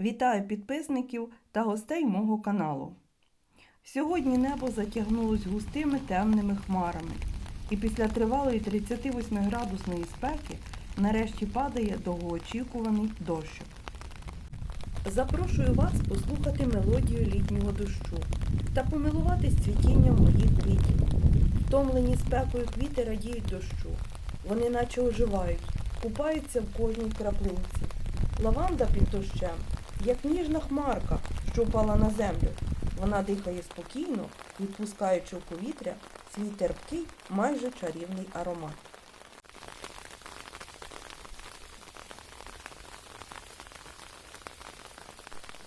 Вітаю підписників та гостей мого каналу. Сьогодні небо затягнулось густими темними хмарами, і після тривалої 38 градусної спеки нарешті падає довгоочікуваний дощик. Запрошую вас послухати мелодію літнього дощу та помилуватись цвітінням моїх квітів. Втомлені спекою квіти радіють дощу. Вони наче оживають, купаються в кожній краплинці. Лаванда під дощем, як ніжна хмарка, що впала на землю. Вона дихає спокійно, відпускаючи в повітря свій терпкий, майже чарівний аромат.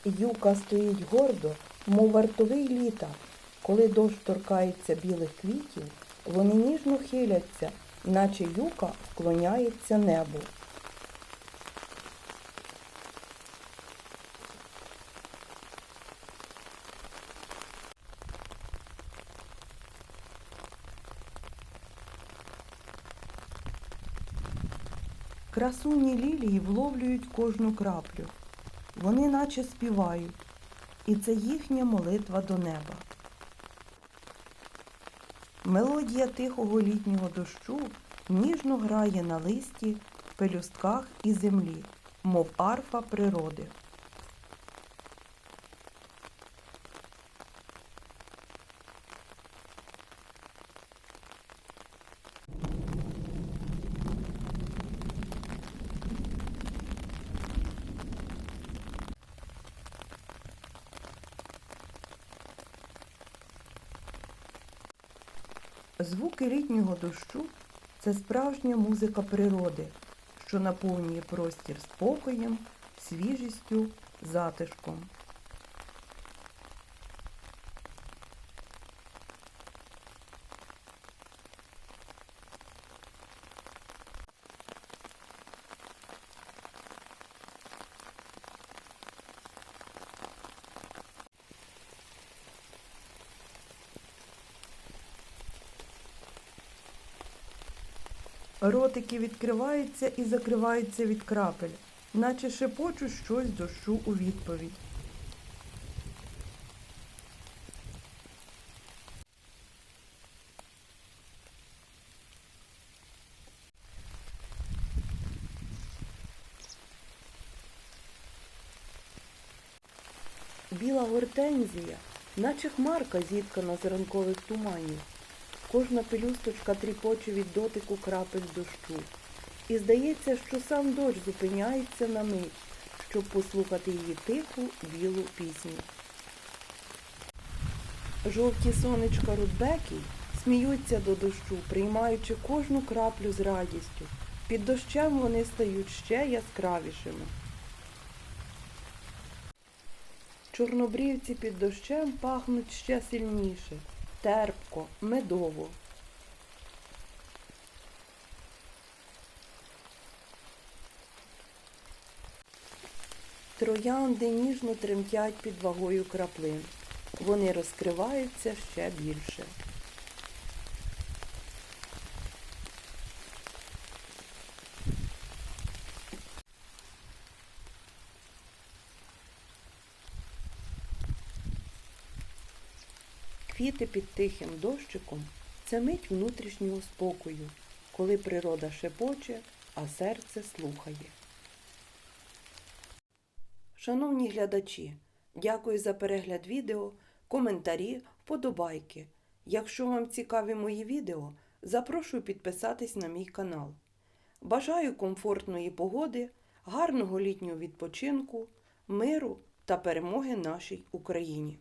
Юка стоїть гордо, мов вартовий літа. Коли дощ торкається білих квітів, вони ніжно хиляться, наче юка вклоняється небу. Красуні лілії вловлюють кожну краплю. Вони наче співають, і це їхня молитва до неба. Мелодія тихого літнього дощу ніжно грає на листі, пелюстках і землі, мов арфа природи. Звуки літнього дощу це справжня музика природи, що наповнює простір спокоєм, свіжістю, затишком. Ротики відкриваються і закриваються від крапель, наче шепочуть щось дощу у відповідь. Біла гортензія, наче хмарка зіткана з ранкових туманів. Кожна пелюсточка тріпоче від дотику крапель дощу. І здається, що сам дощ зупиняється на мить, щоб послухати її тиху білу пісню. Жовті сонечка рудбекій сміються до дощу, приймаючи кожну краплю з радістю. Під дощем вони стають ще яскравішими. Чорнобрівці під дощем пахнуть ще сильніше, терпко, медово. Троянди ніжно тремтять під вагою краплин. Вони розкриваються ще більше. Квіти під тихим дощиком це мить внутрішнього спокою, коли природа шепоче, а серце слухає. Шановні глядачі, дякую за перегляд відео, коментарі, вподобайки. Якщо вам цікаві мої відео, запрошую підписатись на мій канал. Бажаю комфортної погоди, гарного літнього відпочинку, миру та перемоги нашій Україні!